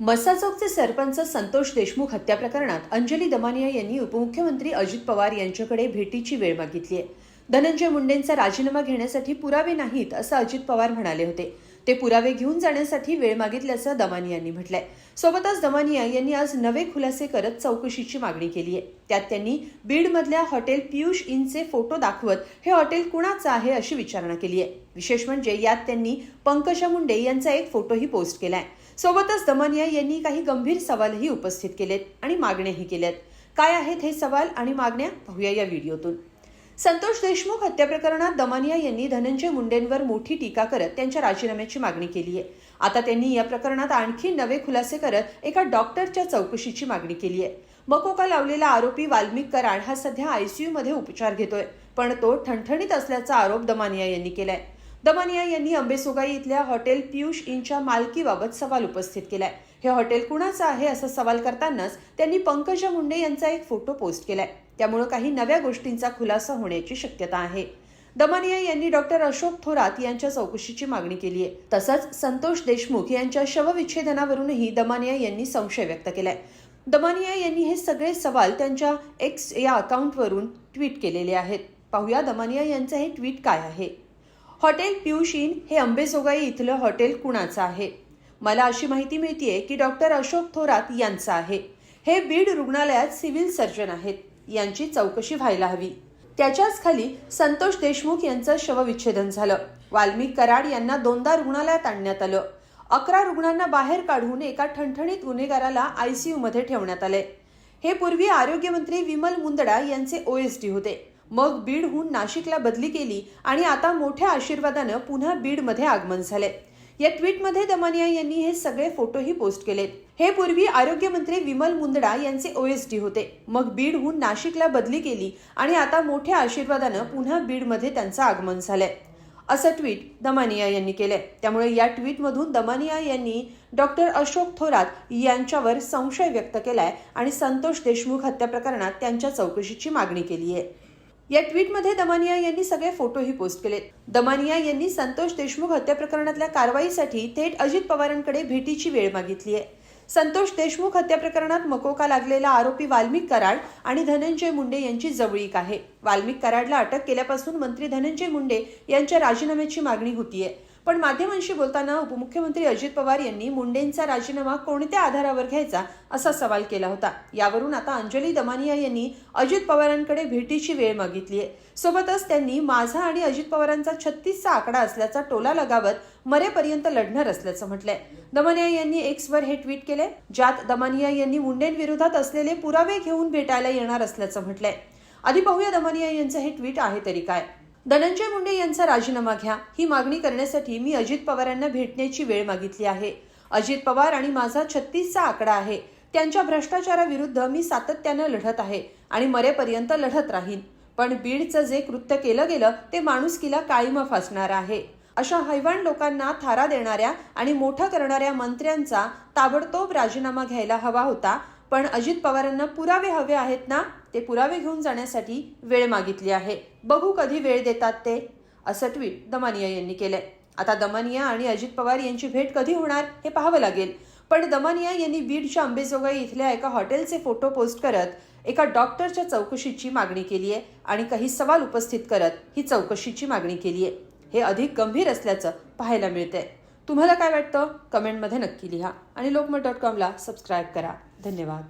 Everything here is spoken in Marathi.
मसाजोगचे सरपंच संतोष देशमुख हत्या प्रकरणात अंजली दमानिया यांनी उपमुख्यमंत्री अजित पवार यांच्याकडे भेटीची वेळ मागितली आहे. धनंजय मुंडेंचा राजीनामा घेण्यासाठी पुरावे नाहीत असं अजित पवार म्हणाले होते. ते पुरावे घेऊन जाण्यासाठी वेळ मागितल्याचं दमानिया यांनी म्हटलंय. सोबतच दमानिया यांनी आज नवे खुलासे करत चौकशीची मागणी केली आहे. त्यात त्यांनी बीडमधल्या हॉटेल पियुष इनचे फोटो दाखवत हे हॉटेल कुणाचं आहे अशी विचारणा केली आहे. विशेष म्हणजे यात त्यांनी पंकजा मुंडे यांचा एक फोटोही पोस्ट केलाय. सोबतच दमनिया यांनी काही गंभीर सवालही उपस्थित केलेत आणि मागण्याही केल्यात. काय आहेत हे सवाल आणि मागण्या पाहूया या व्हिडिओतून. संतोष देशमुख हत्या प्रकरणात दमानिया यांनी धनंजय मुंडेंवर मोठी टीका करत त्यांच्या राजीनाम्याची मागणी केली आहे. आता त्यांनी या प्रकरणात आणखी नवे खुलासे करत एका डॉक्टरच्या चौकशीची मागणी केली आहे. मकोका लावलेला आरोपी वाल्मिक कराड हा सध्या आयसीयूमध्ये उपचार घेतोय पण तो ठणठणीत असल्याचा आरोप दमानिया यांनी केलाय. दमानिया यांनी अंबेसोगाई इथल्या हॉटेल पियुष इनच्या मालकीबाबत सवाल उपस्थित केलाय. हे हॉटेल कुणाचं आहे असा सवाल करतानाच त्यांनी पंकजा मुंडे यांचा एक फोटो पोस्ट केलाय. त्यामुळे काही नव्या गोष्टींचा खुलासा होण्याची शक्यता आहे. दमानिया यांनी डॉक्टर अशोक थोरात यांच्या चौकशीची मागणी केली आहे तसंच संतोष देशमुख यांच्या शवविच्छेदनावरूनही दमानिया यांनी संशय व्यक्त केलाय. दमानिया यांनी हे सगळे सवाल त्यांच्या एक्स या अकाउंटवरून ट्विट केलेले आहेत. पाहूया दमानिया यांचं हे ट्विट काय आहे. हॉटेल पियुषीन हे अंबेजोगाई इथलं हॉटेल कुणाचं आहे? मला अशी माहिती मिळतीये की डॉक्टर अशोक थोरात यांचं आहे. हे बीड रुग्णालयात सिव्हिल सर्जन आहेत. यांची चौकशी व्हायला हवी. त्याच्याच खाली संतोष देशमुख यांचं शवविच्छेदन झालं. वाल्मिक कराड यांना दोनदा रुग्णालयात आणण्यात आलं. अकरा रुग्णांना बाहेर काढून एका ठणठणीत गुन्हेगाराला आय सी यूमध्ये ठेवण्यात आले. हे पूर्वी आरोग्यमंत्री विमल मुंदडा यांचे ओएसडी होते. मग बीडहून नाशिकला बदली केली आणि आता मोठ्या आशीर्वादानं पुन्हा बीडमध्ये आगमन झाले या ट्विटमध्ये दमानिया यांनी हे सगळे फोटोही पोस्ट केलेत. हे पूर्वी आरोग्यमंत्री विमल मुंदडा यांचे ओएसडी होते. मग बीडहून नाशिकला बदली केली आणि आता मोठ्या आशीर्वादानं पुन्हा बीडमध्ये त्यांचं आगमन झालंय. असं ट्विट दमानिया यांनी केलंय. त्यामुळे या ट्विटमधून दमानिया यांनी डॉक्टर अशोक थोरात यांच्यावर संशय व्यक्त केलाय आणि संतोष देशमुख हत्या प्रकरणात त्यांच्या चौकशीची मागणी केली आहे या ट्विटमध्ये दमानिया यांनी सगळे फोटोही पोस्ट केलेत दमानिया यांनी संतोष देशमुख हत्या प्रकरणातल्या कारवाईसाठी थेट अजित पवारांकडे भेटीची वेळ मागितली आहे. संतोष देशमुख हत्या प्रकरणात मकोका लागलेला आरोपी वाल्मिक कराड आणि धनंजय मुंडे यांची जवळीक आहे. वाल्मिक कराडला अटक केल्यापासून मंत्री धनंजय मुंडे यांच्या राजीनाम्याची मागणी होतीये. पण माध्यमांशी बोलताना उपमुख्यमंत्री अजित पवार यांनी मुंडेंचा राजीनामा कोणत्या आधारावर घ्यायचा असा सवाल केला होता. यावरून आता अंजली दमानिया यांनी अजित पवारांकडे भेटीची वेळ मागितली आहे सोबतच त्यांनी माझा आणि अजित पवारांचा छत्तीसचा आकडा असल्याचा टोला लगावत मरेपर्यंत लढणार असल्याचं म्हटलंय. दमानिया यांनी एक्सवर हे ट्विट केले ज्यात दमानिया यांनी मुंडेंविरोधात असलेले पुरावे घेऊन भेटायला येणार असल्याचं म्हटलंय. आधी पाहूया दमानिया यांचं हे ट्विट आहे तरी काय. धनंजय मुंडे यांचा राजीनामा घ्या. ही मागणी करण्यासाठी मी अजित पवारांना भेटण्याची वेळ मागितली आहे. अजित पवार आणि माझा छत्तीसचा आकडा आहे. त्यांच्या भ्रष्टाचाराविरुद्ध मी सातत्यानं लढत आहे आणि मरेपर्यंत लढत राहीन. पण बीडचं जे कृत्य केलं गेलं ते माणुसकीला काळीमा फासणार आहे. अशा हैवान लोकांना थारा देणाऱ्या आणि मोठं करणाऱ्या मंत्र्यांचा ताबडतोब राजीनामा घ्यायला हवा होता. पण अजित पवारांना पुरावे हवे आहेत ना ते पुरावे घेऊन जाण्यासाठी वेळ मागितली आहे. बघू कधी वेळ देतात ते असं ट्विट दमानिया यांनी केलंय. आता दमानिया आणि अजित पवार यांची भेट कधी होणार हे पाहावं लागेल. पण दमानिया यांनी बीडच्या अंबेजोगाई इथल्या एका हॉटेलचे फोटो पोस्ट करत एका डॉक्टरच्या चौकशीची मागणी केली आहे आणि काही सवाल उपस्थित करत ही चौकशीची मागणी केली आहे हे अधिक गंभीर असल्याचं पाहायला मिळतंय. तुम्हाला काय वाटतं? कमेंटमध्ये नक्की लिहा आणि लोकमत डॉट कॉमला सबस्क्राईब करा. धन्यवाद.